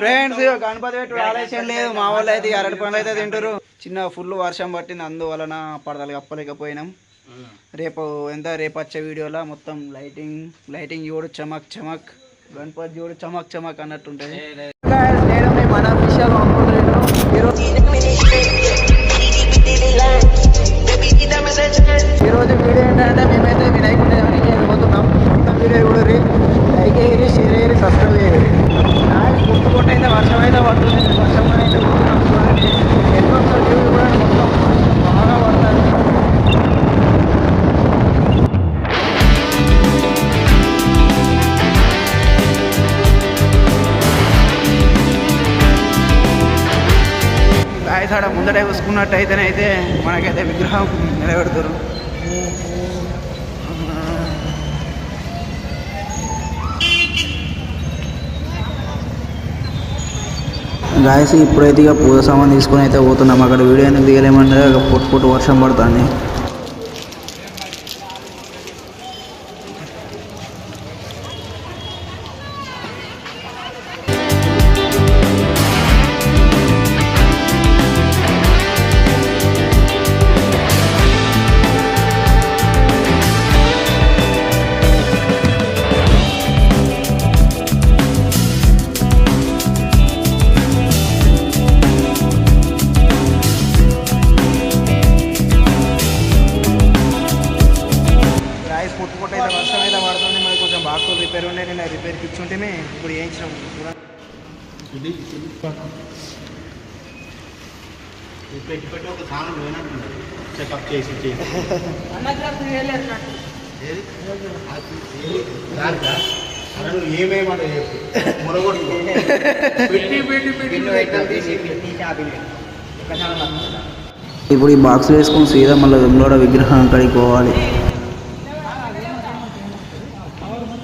Friends Ganapati పెట్టి ఆలోచన లేదు. మా వాళ్ళు అయితే అరటి పనులు అయితే తింటారు చిన్న ఫుల్ వర్షం పట్టింది. అందువలన పడతలు కప్పలేకపోయినాం రేపు ఎంత? రేపు వచ్చే వీడియోలో మొత్తం లైటింగ్ లైటింగ్ చూడు చమక్ చమక్. గణపతి చూడు చమక్ చమక్ అన్నట్టుంటది. వర్షం అయితే పడుతుంది వర్షం అయితే పోతున్నాం చూడండి ఎన్నో వ్యూ కూడా మొత్తం బాగా పడుతుంది. గాయస్ ఆడ ముందట చూసుకున్నట్టయితేనైతే మనకైతే విగ్రహం నిలబెడతారు గాయస్ ఇప్పుడైతే ఇక పూజ సామాన్ తీసుకొని అయితే పోతున్నాం. అక్కడ వీడియో ఎందుకు దిగలేమంటే పొట్టు పొట్టు వర్షం పడుతుంది. గాయస్ పొట్టు పొట్టు అయితే వర్షం అయితే పడుతుంది మరి కొంచెం బాక్స్ రిపేర్ ఉండే నేను రిపేర్కి ఇచ్చుంటేనే ఇప్పుడు వేయించినాం కూడా పెట్టి పెట్టి ఒక సామాన్ పోయినట్టున్నారు చెకప్ చేసి చేసి ఏది? దానికా? చెప్పు పెట్టి పెట్టి పెట్టి ఇప్పుడు ఈ బాక్స్ వేసుకొని సీదా మళ్ళీ వెంగళూడ విగ్రహం అక్కడికి పోవాలి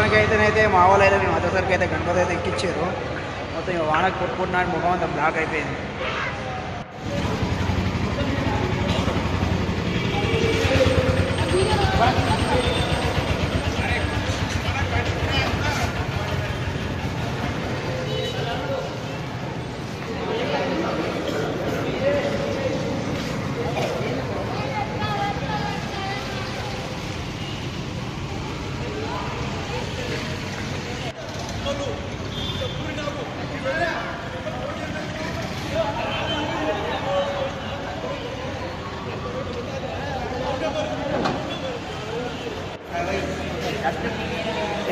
గాయస్ మొత్తానికి అయితేనైతే మా వాళ్ళు అయితే మేము వచ్చేసరికి అయితే గణపతి అయితే ఎక్కిచ్చారు మొత్తం ఇక వానకు కొట్టుకుంటున్నాడు ముఖం అంతా బ్లాక్ అయిపోయింది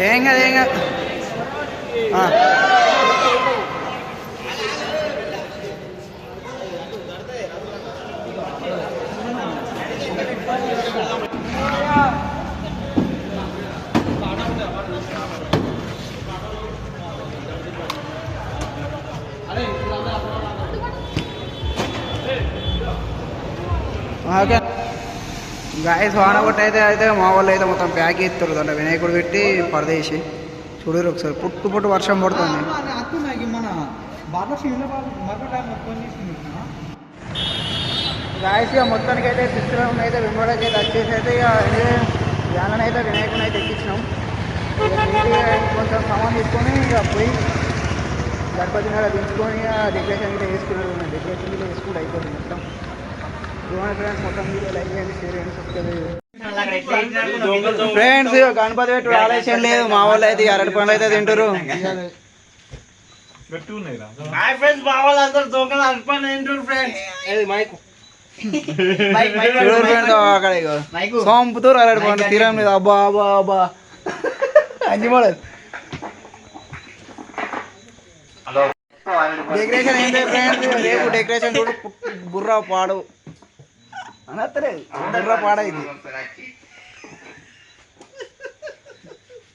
ఏం కాదు ఏం కాదు ఆ. ఓకే గాయస్ వాన కొట్టి అయితే అయితే మా వాళ్ళు అయితే మొత్తం ప్యాక్ ఎత్తురు దాంట్లో వినాయకుడు పెట్టి పరదేసి చూడరు ఒకసారి. పుట్టు పుట్టు వర్షం పడుతుంది. గాయస్ ఇక మొత్తానికి అయితే చిత్రం అయితే విమోడకి అయితే వచ్చేసి అయితే ఇక అయితే వినాయకుని అయితే ఎక్కించినాం. కొంచెం సామాన్ తీసుకొని ఇక పోయి గణపతి దించుకొని ఇక డెకరేషన్ అయితే వేసుకున్నారు డెకరేషన్ కూడా వేసుకుంటూ అయిపోతుంది మొత్తం. ఫ్రెండ్స్ గణపతి పెట్టి ఆలోచన లేదు. మా వాళ్ళు అయితే అరటి పనులు అయితే తింటారు సోంపుతారు అరటి పండు తీరం మీద. అబ్బా అబ్బా అబ్బా. అంజి పడదు డెకరేషన్ ఏంటి ఫ్రెండ్స్ రేపు డెకరేషన్ చూడు బుర్ర పాడు. అనత్తలేదు పాడైంది.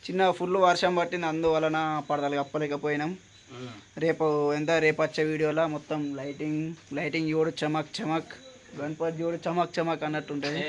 చిన్న ఫుల్ వర్షం పట్టింది అందువలన పడతలు కప్పలేకపోయినాం రేపు ఎంత? రేపు వచ్చే వీడియోలో మొత్తం లైటింగ్ లైటింగ్ చూడు చమక్ చమక్. గణపతి చూడు చమక్ చమక్ అన్నట్టు ఉంటుంది